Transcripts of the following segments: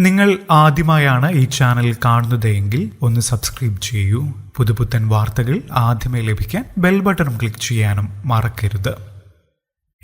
നിങ്ങൾ ആദ്യമായാണ് ഈ ചാനൽ കാണുന്നതെങ്കിൽ ഒന്ന് സബ്സ്ക്രൈബ് ചെയ്യൂ. പുതുപുത്തൻ വാർത്തകൾ ആദ്യമേ ലഭിക്കാൻ ബെൽ ബട്ടണും ക്ലിക്ക് ചെയ്യാനും മറക്കരുത്.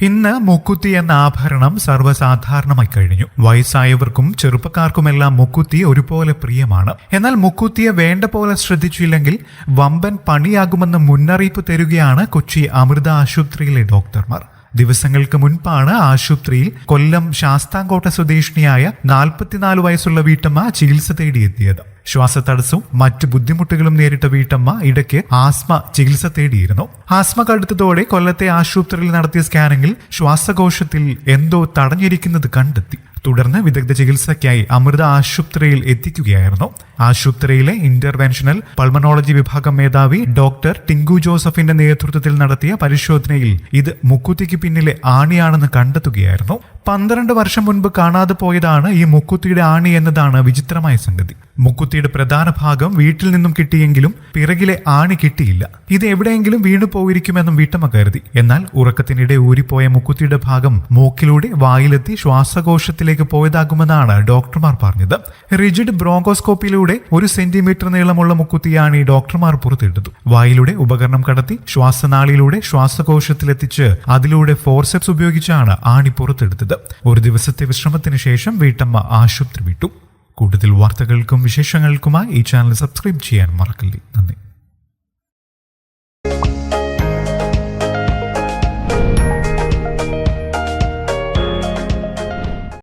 ഇന്ന് മുക്കുത്തി എന്ന ആഭരണം സർവസാധാരണമായി കഴിഞ്ഞു. വയസ്സായവർക്കും ചെറുപ്പക്കാർക്കുമെല്ലാം മുക്കുത്തി ഒരുപോലെ പ്രിയമാണ്. എന്നാൽ മുക്കുത്തിയെ വേണ്ട പോലെ ശ്രദ്ധിച്ചില്ലെങ്കിൽ വമ്പൻ പണിയാകുമെന്ന് മുന്നറിയിപ്പ് തരികയാണ് കൊച്ചി അമൃത ആശുപത്രിയിലെ ഡോക്ടർമാർ ദിവസങ്ങൾക്ക് മുൻപാണ് ആശുപത്രിയിൽ കൊല്ലം ശാസ്താംകോട്ട സ്വദേശിനിയായ നാൽപ്പത്തിനാല് വയസ്സുള്ള വീട്ടമ്മ ചികിത്സ തേടിയെത്തിയത്. ശ്വാസതടസ്സവും മറ്റു ബുദ്ധിമുട്ടുകളും നേരിട്ട വീട്ടമ്മ ഇടയ്ക്ക് ആസ്മ ചികിത്സ തേടിയിരുന്നു. ആസ്മ കടുത്തതോടെ കൊല്ലത്തെ ആശുപത്രിയിൽ നടത്തിയ സ്കാനിങ്ങിൽ ശ്വാസകോശത്തിൽ എന്തോ തടഞ്ഞിരിക്കുന്നത് കണ്ടെത്തി. തുടർന്ന് വിദഗ്ധ ചികിത്സയ്ക്കായി അമൃത ആശുപത്രിയിൽ എത്തിക്കുകയായിരുന്നു. ആശുപത്രിയിലെ ഇന്റർവെൻഷണൽ പൾമനോളജി വിഭാഗം മേധാവി ഡോക്ടർ ടിങ്കു ജോസഫിന്റെ നേതൃത്വത്തിൽ നടത്തിയ പരിശോധനയിൽ ഇത് മുക്കുത്തിക്ക് പിന്നിലെ ആണിയാണെന്ന് കണ്ടെത്തുകയായിരുന്നു. പന്ത്രണ്ട് വർഷം മുൻപ് കാണാതെ പോയതാണ് ഈ മുക്കുത്തിയുടെ ആണി എന്നതാണ് വിചിത്രമായ സംഗതി. മുക്കുത്തിയുടെ പ്രധാന ഭാഗം വീട്ടിൽ നിന്നും കിട്ടിയെങ്കിലും പിറകിലെ ആണി കിട്ടിയില്ല. ഇത് എവിടെയെങ്കിലും വീണു പോയിരിക്കുമെന്നും വീട്ടമ്മ കരുതി. എന്നാൽ ഉറക്കത്തിനിടെ ഊരിപ്പോയ മുക്കുത്തിയുടെ ഭാഗം മൂക്കിലൂടെ വായിലെത്തി ശ്വാസകോശത്തിലേക്ക് പോയതാകുമെന്നാണ് ഡോക്ടർമാർ പറഞ്ഞത്. റിജിഡ് ബ്രോങ്കോസ്കോപ്പിലൂടെ ഒരു സെന്റിമീറ്റർ നീളമുള്ള മുക്കുത്തിയാണ് ഈ ഡോക്ടർമാർ പുറത്തിട്ടത്. വായിലൂടെ ഉപകരണം കടത്തി ശ്വാസനാളിയിലൂടെ ശ്വാസകോശത്തിലെത്തിച്ച് അതിലൂടെ ഫോർസെപ്സ് ഉപയോഗിച്ചാണ് ആണി പുറത്തെടുത്തത്. ഒരു ദിവസത്തെ വിശ്രമത്തിന് ശേഷം വീട്ടമ്മ ആശുപത്രി വിട്ടു. കൂടുതൽ വാർത്തകൾക്കും വിശേഷങ്ങൾക്കുമായി ഈ ചാനൽ സബ്സ്ക്രൈബ് ചെയ്യാൻ മറക്കല്ലേ. നന്ദി.